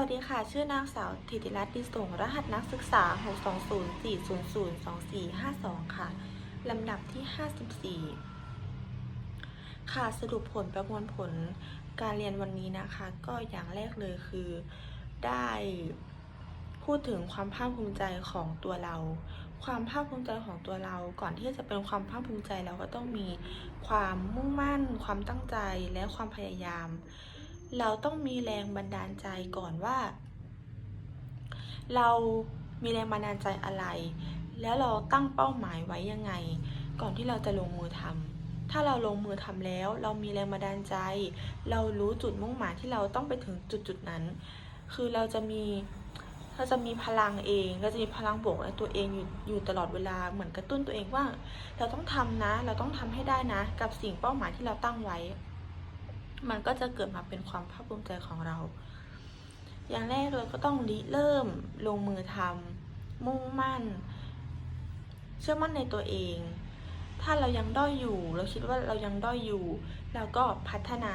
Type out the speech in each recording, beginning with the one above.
วัสดีค่ะ ชื่อนางสาวธิติรัตน์ดิสงรหัสนักศึกษา 6204002452 ค่ะ ลำดับที่ 54 ค่ะ สรุปผลประมวลผลการเรียนวันนี้นะคะ ก็อย่างแรกเลยคือได้พูดถึงความภาคภูมิใจของตัวเรา ความภาคภูมิใจของตัวเรา ก่อนที่จะเป็นความภาคภูมิใจเราก็ต้องมีความมุ่งมั่น ความตั้งใจและความพยายาม เราต้องมีแรงบันดาลใจก่อนว่า เรามีแรงบันดาลใจอะไร แล้วเราตั้งเป้าหมายไว้ยังไง ก่อนที่เราจะลงมือทำถ้าเราลงมือทำแล้ว เรามีแรงบันดาลใจ เรารู้จุดมุ่งหมายที่เราต้องไปถึงจุดจุดนั้น คือเราจะมีเราจะมีพลังเอง เราจะมีพลังบวกในตัวเองอยู่อยู่ตลอดเวลา เหมือนกระตุ้นตัวเองว่า เราต้องทำนะ เราต้องทำให้ได้นะ กับสิ่งเป้าหมายที่เราตั้งไว้ มันก็จะเกิดมาเป็นความภาคภูมิใจของเรา อย่างแรกเลยก็ต้องริเริ่มลงมือทำมุ่งมั่น เชื่อมั่นในตัวเอง ถ้าเรายังด้อยอยู่ เราคิดว่าเรายังด้อยอยู่ เราก็พัฒนา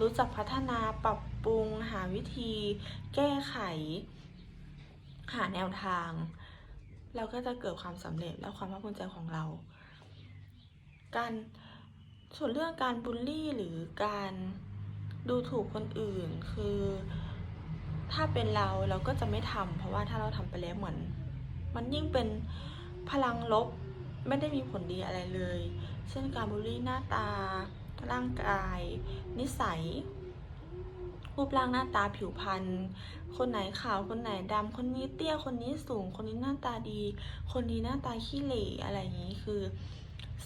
รู้จักพัฒนาปรับปรุง หาวิธี แก้ไข หาแนวทาง เราก็จะเกิดความสำเร็จและความภาคภูมิใจของเรา การ ส่วนเรื่องการบูลลี่หรือการดูถูกคนอื่นคือ ถ้าเป็นเราเราก็จะไม่ทำเพราะว่าถ้าเราทำไปแล้วเหมือน มันยิ่งเป็นพลังลบไม่ได้มีผลดีอะไรเลย เช่นการบูลลี่หน้าตา ร่างกาย นิสัย รูปร่างหน้าตาผิวพรรณ คนไหนขาว คนไหนดำ คนนี้เตี้ย คนนี้สูง คนนี้หน้าตาดี คนนี้หน้าตาขี้เหร่อะไรอย่างนี้คือ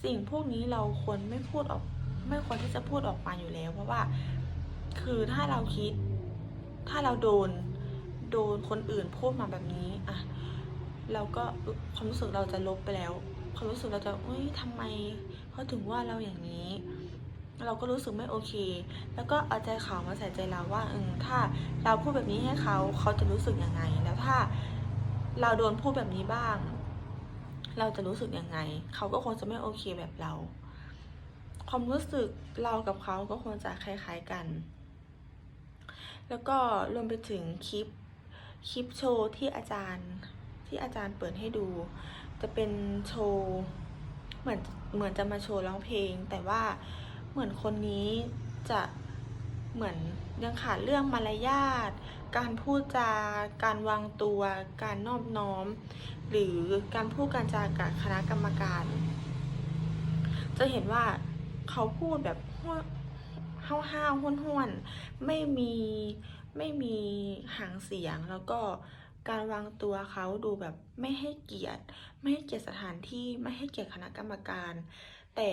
สิ่งพวกนี้เราควรไม่พูดออก ไม่ควรที่จะพูดออกมาอยู่แล้ว เพราะว่าคือถ้าเราคิด ถ้าเราโดนโดนคนอื่นพูดมาแบบนี้อะเราก็ความรู้สึกเราจะลบไปแล้ว ความรู้สึกเราจะเอ้ยทำไมเขาถึงว่าเราอย่างนี้ เราก็รู้สึกไม่โอเค แล้วก็เอาใจเขามาใส่ใจเราว่าเออถ้าเราพูดแบบนี้ให้เขาเขาจะรู้สึกยังไง แล้วถ้าเราโดนพูดแบบนี้บ้าง เราจะรู้สึกยังไง เขาก็คงจะไม่โอเคแบบเรา ความรู้สึกเรากับเขาก็คงจะคล้ายๆกัน แล้วก็รวมไปถึงคลิปคลิปโชว์ที่อาจารย์ที่อาจารย์เปิดให้ดู จะเป็นโชว์เหมือนเหมือนจะมาโชว์ร้องเพลง แต่ว่าเหมือนคนนี้จะเหมือน ยังขาดเรื่องมารยาท การพูดจา การวางตัว การนอบน้อม หรือการพูดการจากับคณะกรรมการ จะเห็นว่าเขาพูดแบบห้าวห้าวห้วนห้วนไม่มีไม่มีหางเสียงแล้วก็การวางตัวเขาดูแบบไม่ให้เกียรติ ไม่ให้เกียรติสถานที่ไม่ให้เกียรติคณะกรรมการ แต่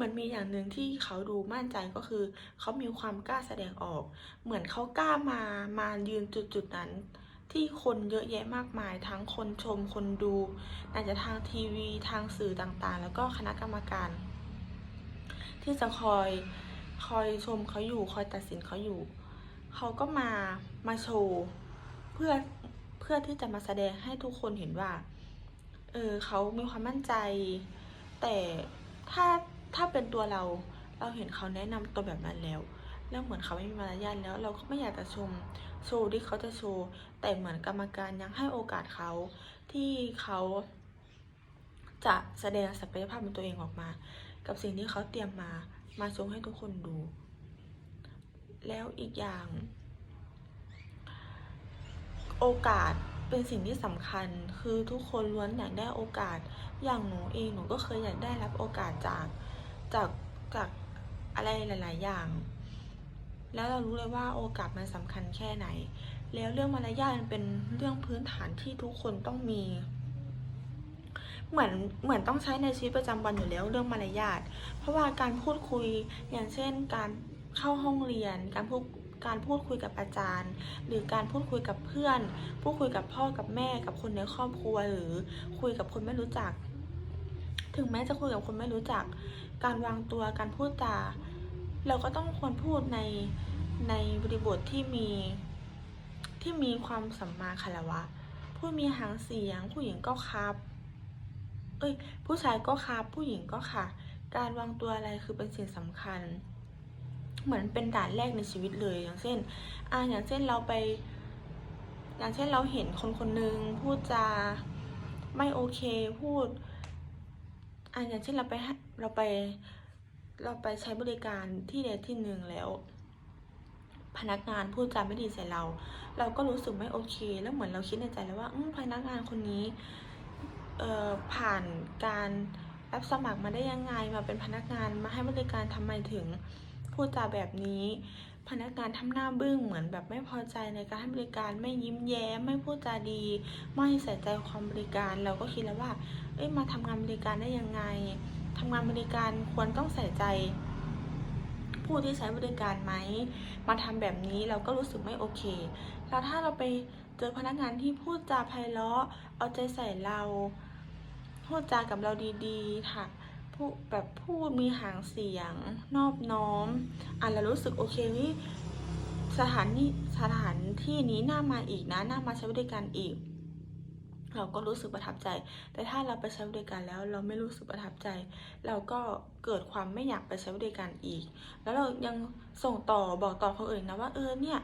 มันมีอย่างหนึ่งที่เขาดูมั่นใจก็คือ เขามีความกล้าแสดงออก เหมือนเขากล้ามามายืนจุดจุดนั้น ที่คนเยอะแยะมากมาย ทั้งคนชมคนดูอาจจะทางทีวีทางสื่อต่างๆ แล้วก็คณะกรรมการ ที่จะคอยคอยชมเขาอยู่คอยตัดสินเขาอยู่ เขาก็มามาโชว์เพื่อเพื่อที่จะมาแสดงให้ทุกคนเห็นว่า เออเขามีความมั่นใจ แต่ถ้า ถ้าเป็นตัวเราเราเห็นเขาแนะนำตัวแบบนั้นแล้ว แล้วเหมือนเขาไม่มีมารยาทแล้ว เราก็ไม่อยากจะชมโชว์ที่เขาจะโชว์แต่เหมือนกรรมการยังให้โอกาสเขาที่เขาจะแสดงศักยภาพของตัวเองออกมา กับสิ่งที่เขาเตรียมมามาโชว์ให้ทุกคนดู แล้วอีกอย่าง โอกาสเป็นสิ่งที่สำคัญคือทุกคนล้วนอยากได้โอกาสอย่างหนูเองหนูก็เคยอยากได้รับโอกาสจาก จากจากอะไรหลาย ๆ อย่าง แล้วเรารู้เลยว่าโอกาสมันสำคัญแค่ไหน แล้วเรื่องมารยาทมันเป็นเรื่องพื้นฐานที่ทุกคนต้องมี เหมือนเหมือนต้องใช้ในชีวิตประจำวันอยู่แล้วเรื่องมารยาท เพราะว่าการพูดคุยอย่างเช่น การเข้าห้องเรียน การพูดการพูดคุยกับอาจารย์ หรือการพูดคุยกับเพื่อน พูดคุยกับพ่อกับแม่กับคนในครอบครัวหรือคุยกับคนไม่รู้จัก ถึงแม้จะคุยกับคนไม่รู้จัก การวางตัวการพูดจาเราก็ต้องควรพูดในในบริบทที่มีที่มีความสัมมาคารวะ ผู้มีหางเสียง ผู้หญิงก็ครับ เอ้ย ผู้ชายก็ครับ ผู้หญิงก็ค่ะ การวางตัวอะไรคือเป็นสิ่งสำคัญ เหมือนเป็นด่านแรกในชีวิตเลย อย่างเช่น อ่า อย่างเช่นเราไป อย่างเช่นเราเห็นคนคนหนึ่งพูดจาไม่โอเค พูด อ่าอย่างเช่นเราไปเราไปเราไปใช้บริการที่ใดที่หนึ่งแล้ว พนักงานพูดจาไม่ดีใส่เรา เราก็รู้สึกไม่โอเค แล้วเหมือนเราคิดในใจแล้วว่าพนักงานคนนี้ผ่านการรับสมัครมาได้ยังไงมาเป็นพนักงานมาให้บริการทำไมถึงพูดจาแบบนี้พนักงานทำหน้าบึ้งเหมือนแบบไม่พอใจในการให้บริการไม่ยิ้มแย้ม ไม่พูดจาดี ไม่ใส่ใจความบริการ เราก็คิดแล้วว่า เอ้ยมาทำงานบริการได้ยังไงทำงานบริการควรต้องใส่ใจผู้ที่ใช้บริการไหม มาทำแบบนี้เราก็รู้สึกไม่โอเค แล้วถ้าเราไปเจอพนักงานที่พูดจาไพเราะ เอาใจใส่เรา พูดจากับเราดีๆค่ะูแบบพูดมีหางเสียง นอบน้อมอ่านแล้วรู้สึกโอเคเฮ้ยสถานนี้สถานที่นี้น่ามาอีกนะน่ามาใช้บริการอีก เราก็รู้สึกประทับใจ แต่ถ้าเราไปใช้บริการแล้วเราไม่รู้สึกประทับใจ เราก็เกิดความไม่อยากไปใช้บริการอีก แล้วเรายังส่งต่อบอกต่อคนอื่นนะว่าเออเนี่ย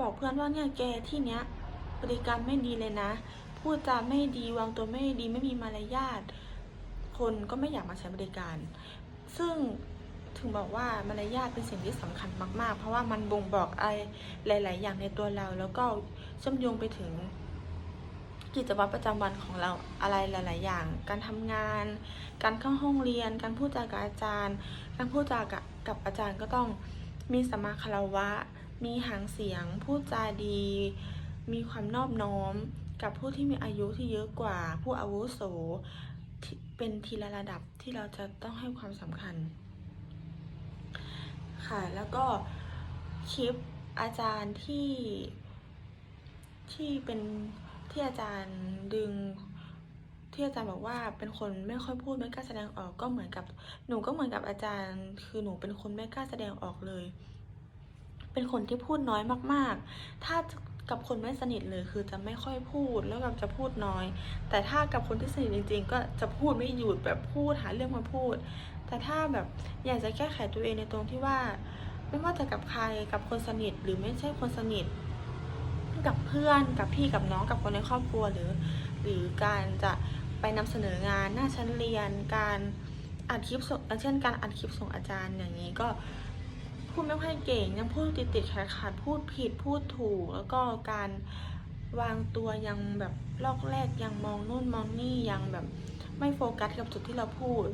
บอกเพื่อนว่าเนี่ยแกที่เนี้ยบริการไม่ดีเลยนะ พูดจาไม่ดีวางตัวไม่ดีไม่มีมารยาท คนก็ไม่อยากมาใช้บริการ ซึ่งถึงบอกว่ามารยาทเป็นสิ่งที่สำคัญมาก ๆ เพราะว่ามันบ่งบอกอะไรหลาย ๆ อย่างในตัวเรา แล้วก็เชื่อมโยงไปถึงกิจวัตรประจำวันของเราอะไรหลาย ๆ อย่าง การทำงาน การเข้าห้องเรียน การพูดจากับอาจารย์ การพูดจากับกับอาจารย์ก็ต้องมีสมาคารวะ มีหางเสียง พูดจาดี มีความนอบน้อม กับผู้ที่มีอายุที่เยอะกว่า ผู้อาวุโส เป็นทีละระดับที่เราจะต้องให้ความสำคัญ ค่ะ แล้วก็คลิปอาจารย์ที่ที่เป็นที่อาจารย์ดึงที่อาจารย์บอกว่าเป็นคนไม่ค่อยพูดไม่กล้าแสดงออกก็เหมือนกับหนูก็เหมือนกับอาจารย์ คือหนูเป็นคนไม่กล้าแสดงออกเลย เป็นคนที่พูดน้อยมาก ๆ ถ้า กับคนไม่สนิทเลยคือจะไม่ค่อยพูดแล้วกับจะพูดน้อย แต่ถ้ากับคนที่สนิทจริง ๆ ก็จะพูดไม่หยุดแบบพูดหาเรื่องมาพูด แต่ถ้าแบบอยากจะแก้ไขตัวเองในตรงที่ว่า ไม่ว่าจะกับใครกับคนสนิทหรือไม่ใช่คนสนิท กับเพื่อนกับพี่กับน้องกับคนในครอบครัวหรือ หรือการจะไปนำเสนองานหน้าชั้นเรียนการอัดคลิปส่งเช่นการอัดคลิปส่งอาจารย์อย่างนี้ก็ พูดไม่ค่อยเก่งยังพูดติดติดขัดขัดๆพูดผิดพูดถูก แล้วก็การวางตัวยังแบบลอกแรกยังมองนู่นมองนี่ยังแบบไม่โฟกัสกับจุดที่เราพูด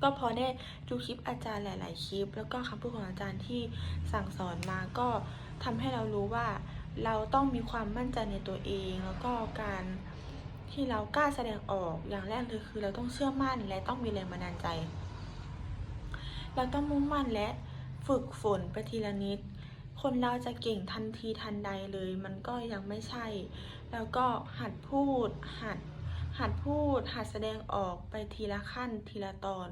ก็พอได้ดูคลิปอาจารย์หลาย ๆ คลิป แล้วก็คำพูดของอาจารย์ที่สั่งสอนมาก็ทำให้เรารู้ว่าเราต้องมีความมั่นใจในตัวเอง แล้วก็การที่เรากล้าแสดงออกอย่างแรกเลยคือเราต้องเชื่อมั่นและต้องมีแรงบันดาลใจ เราต้องมุ่งมั่นและ ฝึกฝนไปทีละนิด คนเราจะเก่งทันทีทันใดเลย มันก็ยังไม่ใช่ แล้วก็หัดพูด หัด หัดพูด หัดแสดงออกไปทีละขั้นทีละตอน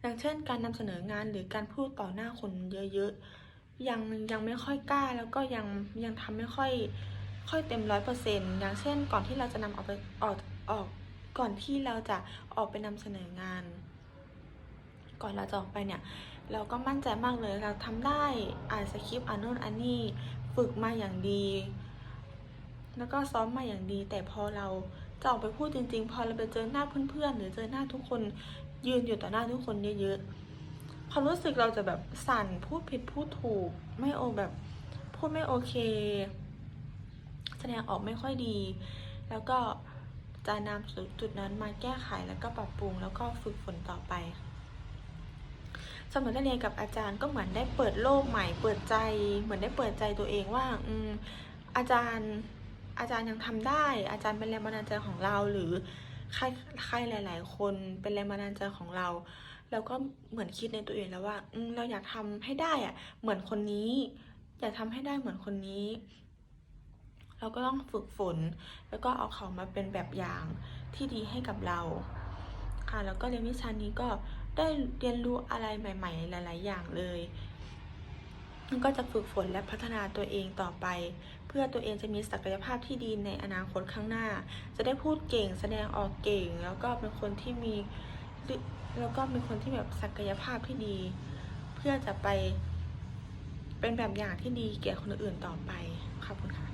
อย่างเช่นการนำเสนองานหรือการพูดต่อหน้าคนเยอะๆ ยังยังไม่ค่อยกล้าแล้วก็ยังยังทำไม่ค่อยค่อยเต็มร้อยเปอร์เซ็นต์อย่างเช่น ก่อนที่เราจะนำออกไปออกออกก่อนที่เราจะออกไปนำเสนองาน ก่อนเราจะออกไปเนี่ย เราก็มั่นใจมากเลยเราทำได้อ่านสคริปต์อ่านโน่นอ่านนี่ฝึกมาอย่างดี แล้วก็ซ้อมมาอย่างดี แต่พอเราจะออกไปพูดจริง ๆ พอเราไปเจอหน้าเพื่อนๆ หรือเจอหน้าทุกคนยืนอยู่ต่อหน้าทุกคนเยอะๆความรู้สึกเราจะแบบสั่นพูดผิดพูดถูก ไม่โอแบบพูดไม่โอเค แสดงออกไม่ค่อยดี แล้วก็จะนำจุดนั้นมาแก้ไขแล้วก็ปรับปรุงแล้วก็ฝึกฝนต่อไป สมัยได้เรียนกับอาจารย์ก็เหมือนได้เปิดโลกใหม่ เปิดใจ เหมือนได้เปิดใจตัวเองว่าอืมอาจารย์อาจารย์ยังทำได้ อาจารย์เป็นแรงบันดาลใจของเราหรือใครใครหลาย ๆ คนเป็นแรงบันดาลใจของเราแล้วก็เหมือนคิดในตัวเองแล้วว่าเราอยากทำให้ได้อะเหมือนคนนี้ อยากทำให้ได้เหมือนคนนี้ เราก็ต้องฝึกฝน แล้วก็เอาเขามาเป็นแบบอย่างที่ดีให้กับเรา ค่ะ แล้วก็เรียนวิชานี้ก็ ได้เรียนรู้อะไรใหม่ ๆ หลาย ๆ อย่างเลยมันก็จะฝึกฝนและพัฒนาตัวเองต่อไป เพื่อตัวเองจะมีศักยภาพที่ดีในอนาคตข้างหน้า จะได้พูดเก่ง แสดงออกเก่ง แล้วก็เป็นคนที่มีแล้วก็เป็นคนที่แบบศักยภาพที่ดี เพื่อจะไปเป็นแบบอย่างที่ดีแก่คนอื่นต่อไปขอบคุณค่ะ